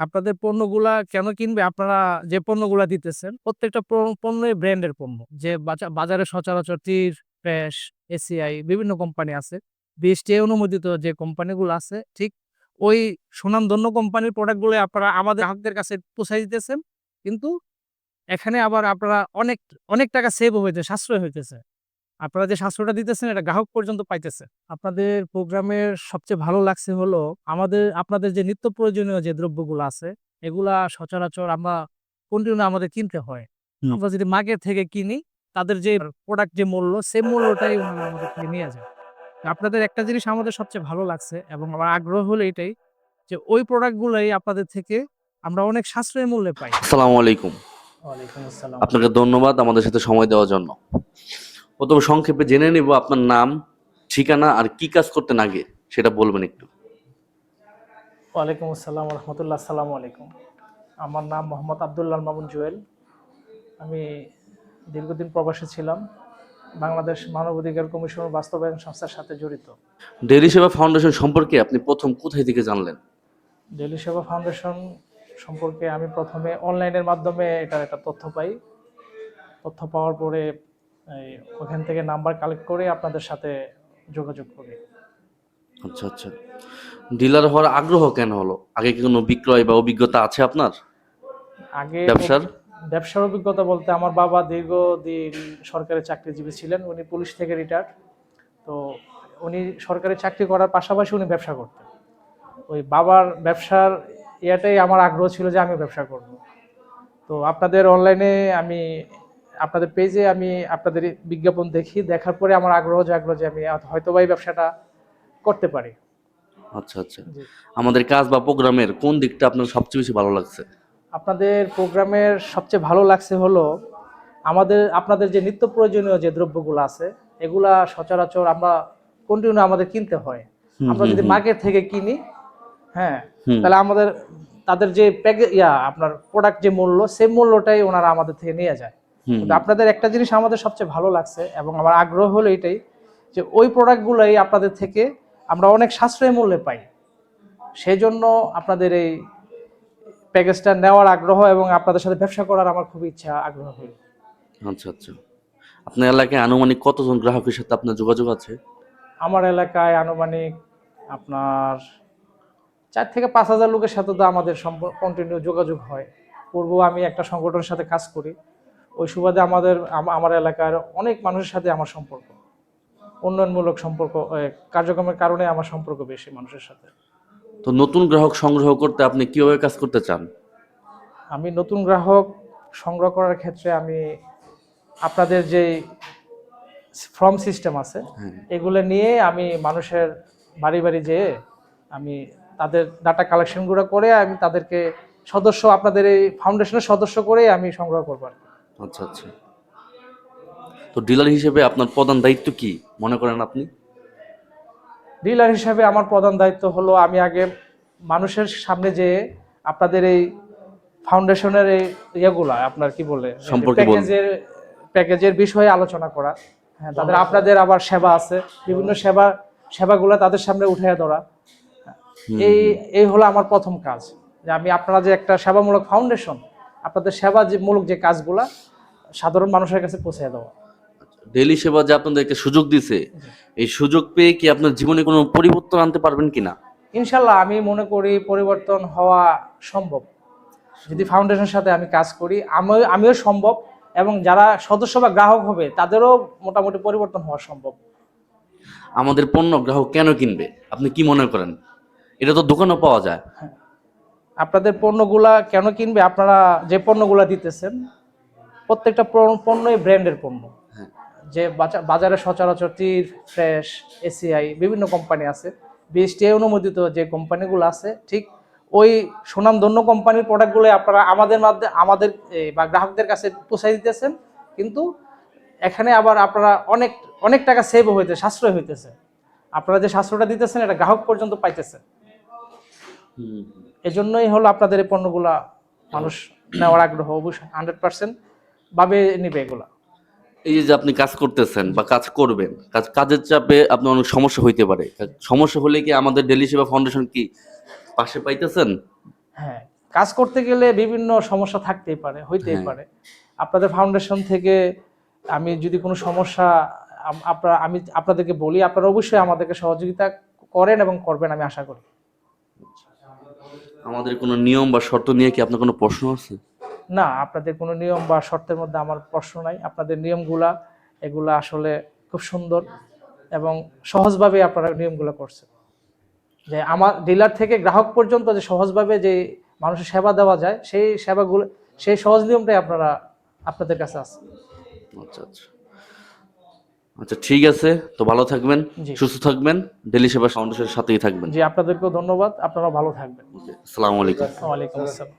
আপনাদের পণ্যগুলা কেন কিনবে? আপনারা যে পণ্যগুলা দিতেছেন প্রত্যেকটা পণ্যই ব্র্যান্ডের পণ্য। যে বাজারে সচরাচর তীর, ফ্রেশ, এসিআই বিভিন্ন কোম্পানি আছে। বিএসটিআই অনুমোদিত যে কোম্পানিগুলো আছে ঠিক ওই সুনামধন্য কোম্পানির প্রোডাক্টগুলোই আপনারা আমাদের গ্রাহকদের কাছে পৌঁছায় দিতেছেন। কিন্তু এখানে আবার আপনারা অনেক, অনেক টাকা সেভও হইতে সাশ্রয় হইতেছে। আপনারা যে সাশ্রয়টা দিতেছেন এটা গ্রাহক পর্যন্ত পাইতেছে। আপনাদের প্রোগ্রামের সবচেয়ে ভালো লাগছে হলো আমাদের আপনাদের যে নিত্য প্রয়োজনীয় যে দ্রব্যগুলো আছে এগুলা সচরাচর আমরা কন্টিনিউ আমাদের কিনতে হয়। আমরা যদি মার্কেট থেকে কিনি তাদের যে প্রোডাক্ট যে মূল্য সেম মূল্যটাই আমাদের থেকে নিয়ে যায়। আপনাদের একটা জিনিস আমাদের সবচেয়ে ভালো লাগছে এবং আমার আগ্রহ হলো এটাই যে ওই প্রোডাক্টগুলাই আপনাদের থেকে আমরা অনেক সাশ্রয়ী মূল্যে পাই। আসসালামু আলাইকুম আপনাকে ধন্যবাদ আমাদের সাথে সময় দেওয়ার জন্য প্রথমে সংক্ষেপে জেনে নিব আপনার নাম ঠিকানা আর কি কাজ করতেন আগে সেটা বলবেন একটু। ওয়ালাইকুম আসসালাম রহমতুল্লাহ আসসালামু আলাইকুম। আমার নাম মোহাম্মদ আবদুল্লাহ মামুন জুয়েল। আমি দীর্ঘদিন প্রবাসী ছিলাম বাংলাদেশ মানবাধিকার কমিশন বাস্তবায়ন সংস্থার সাথে জড়িত। ডেলি সেবা ফাউন্ডেশন সম্পর্কে আপনি প্রথম কোথায় থেকে জানলেন? ডেলি সেবা ফাউন্ডেশন সম্পর্কে আমি প্রথমে অনলাইনের মাধ্যমে এটার একটা তথ্য পাই। তথ্য পাওয়ার পরে ওখান থেকে নাম্বার কালেক্ট করে আপনাদের সাথে যোগাযোগ করি। আচ্ছা আচ্ছা। ডিলার হওয়ার আগ্রহ কেন হলো? আগে কি কোনো বিক্রয় বা অভিজ্ঞতা আছে আপনার? আগে ব্যবসার? ব্যবসার অভিজ্ঞতা বলতে আমার বাবা দীর্ঘদিন সরকারি চাকরিজীবী ছিলেন উনি পুলিশ থেকে রিটায়ার্ড তো উনি সরকারি চাকরি করার পাশাপাশি উনি ব্যবসা করতেন। ওই বাবার ব্যবসার ইয়াটাই আমার আগ্রহ ছিল যে আমি ব্যবসা করব। তো আপনাদের অনলাইনে আমি আপনাদের পেজে আমি আপনাদের বিজ্ঞাপন দেখি দেখার পরে আমার আগ্রহ জাগলো যে আমি হয়তো বা এই ব্যবসাটা করতে পারি। আচ্ছা আচ্ছা। আমাদের কাজ বা প্রোগ্রামের কোন দিকটা আপনার সবচেয়ে বেশি ভালো লাগছে? আপনাদের প্রোগ্রামের সবচেয়ে ভালো লাগছে হলো আমাদের আপনাদের যে নিত্য প্রয়োজনীয় যে দ্রব্যগুলো আছে এগুলা সচরাচর আমরা কন্টিনিউ আমাদের কিনতে হয়। আমরা যদি মার্কেট থেকে কিনি হ্যাঁ তাহলে আমাদের তাদের যে প্যাকে ইয়া আপনার প্রোডাক্ট যে মূল্য সেই মূল্যটাই ওনারা আমাদের থেকে নিয়ে যায়। আপনাদের একটা জিনিস আমাদের সবচেয়ে ভালো লাগছে এবং আমার আগ্রহ হলো এটাই যে ওই প্রোডাক্টগুলোই আপনাদের থেকে আমরা অনেক সাশ্রয়ী মূল্যে পাই। সেই জন্য আপনাদের এই প্যাকেজটা নেওয়ার আগ্রহ এবং আপনাদের সাথে ব্যবসা করার আমার খুব ইচ্ছা আগ্রহ হলো। আচ্ছা আচ্ছা। আপনার এলাকায় আনুমানিক কতজন গ্রাহকের সাথে আপনার যোগাযোগ আছে? আমার এলাকায় আনুমানিক আপনার চার থেকে পাঁচ হাজার লোকের সাথে তো আমাদের কন্টিনিউ যোগাযোগ হয়। পূর্ব আমি একটা সংগঠনের সাথে কাজ করি। ওই সুবাদে আমাদের আমার এলাকার অনেক মানুষের সাথে আমার সম্পর্ক। উন্নয়নমূলক সম্পর্ক কার্যক্রমের কারণে আমার সম্পর্ক বেশি মানুষের সাথে। তো নতুন গ্রাহক সংগ্রহ করতে আপনি কীভাবে কাজ করতে চান? আমি নতুন গ্রাহক সংগ্রহ করার ক্ষেত্রে আমি আপনাদের যে ফর্ম সিস্টেম আছে হ্যাঁ। এগুলো নিয়ে আমি মানুষের বাড়ি বাড়ি যেয়ে আমি তাদের ডাটা কালেকশনগুলো করে আমি তাদেরকে সদস্য আপনাদের এই ফাউন্ডেশনের সদস্য করে আমি সংগ্রহ করব আর কি। আচ্ছা আচ্ছা। তো ডিলার হিসেবে আপনার প্রধান দায়িত্ব কি? মনে করেন আপনি? ডিলার হিসাবে আমার প্রধান দায়িত্ব হলো আমি আগে মানুষের সামনে যেয়ে আপনাদের এই ফাউন্ডেশনের এই ইয়েগুলা আপনার কি বলে? সম্পর্কে প্যাকেজের প্যাকেজের বিষয়ে আলোচনা করা। হ্যাঁ তাদের আপনাদের আবার সেবা আছে। বিভিন্ন সেবা সেবাগুলো তাদের সামনে উঠে ধরা। এই এই হলো আমার প্রথম কাজ। যে আমি আপনারা যে একটা সেবামূলক ফাউন্ডেশন আপনাদের সেবা যে মূলক যে কাজগুলা সাধারণ মানুষের কাছে পৌঁছে দেওয়া। ডেলি সেবা যে আপনাদেরকে সুযোগ দিছে এই সুযোগ পেয়ে কি আপনার জীবনে কোনো পরিবর্তন আনতে পারবেন কিনা ইনশাল্লাহ আমি মনে করি পরিবর্তন হওয়া সম্ভব। যদি ফাউন্ডেশনের সাথে আমি কাজ করি আমি আমিও সম্ভব এবং যারা সদস্য বা গ্রাহক হবে তাদেরও মোটামুটি পরিবর্তন হওয়া সম্ভব। আমাদের পণ্য গ্রাহক কেন কিনবে? আপনি কি মনে করেন? এটা তো দোকানেও পাওয়া যায়। আপনাদের পণ্যগুলা কেন কিনবে? আপনারা যে পণ্যগুলা দিতেছেন প্রত্যেকটা পণ্যই ব্র্যান্ডের পণ্য। হ্যাঁ। যে বাজারে সচরাচর ফ্রেশ এসিআই বিভিন্ন কোম্পানি আছে। বিএসটিআই অনুমোদিত যে কোম্পানিগুলো আছে ঠিক ওই সুনামধন্য কোম্পানির প্রোডাক্টগুলো আপনারা আমাদের মাধ্যমে আমাদের বা গ্রাহকদের কাছে পৌঁছাই দিতেছেন। কিন্তু এখানে আবার আপনারা অনেক অনেক টাকা সেভ হইতে সাশ্রয় হইতেছে। আপনারা যে সাশ্রয়টা দিতেছেন এটা গ্রাহক পর্যন্ত পাইতেছে হুম, এজন্যই হলো আপনাদের এই পণ্যগুলা মানুষ নেওয়ার আগ্রহ অবশ্যই হান্ড্রেড পার্সেন্ট ভাবে নিবে এগুলা। এই যে আপনি কাজ করতেছেন বা কাজ করবেন কাজ কাজের চাপে আপনার অনেক সমস্যা হইতে পারে। সমস্যা হলে কি আমাদের ডেলি সেবা ফাউন্ডেশন কি পাশে পাইতেছেন? হ্যাঁ কাজ করতে গেলে বিভিন্ন সমস্যা থাকতেই পারে হইতেই হ্যাঁ। পারে। আপনাদের ফাউন্ডেশন থেকে আমি যদি কোনো সমস্যা আপনারা আমি আপনাদেরকে বলি আপনারা অবশ্যই আমাদেরকে সহযোগিতা করেন এবং করবেন আমি আশা করি। আমাদের কোনো নিয়ম বা শর্ত নিয়ে কি আপনার কোনো প্রশ্ন আছে? না আপনাদের কোনো নিয়ম বা শর্তের মধ্যে আমার প্রশ্ন নাই। আপনাদের নিয়মগুলা এগুলা আসলে খুব সুন্দর এবং সহজভাবে আপনারা নিয়মগুলো করছেন। যে আমার ডিলার থেকে গ্রাহক পর্যন্ত যে সহজভাবে যে মানুষের সেবা দেওয়া যায় সেই সেবাগুলো সেই সহজ নিয়মটাই আপনারা আপনাদের কাছে আছে। আচ্ছা আচ্ছা। আচ্ছা ঠিক আছে তো ভালো থাকবেন সুস্থ থাকবেন ডেলি সেবা ফাউন্ডেশনের সাথেই থাকবেন। জি আপনাদেরকেও ধন্যবাদ আপনারা ভালো থাকবেন। আসসালামু আলাইকুম। ওয়ালাইকুম আসসালাম।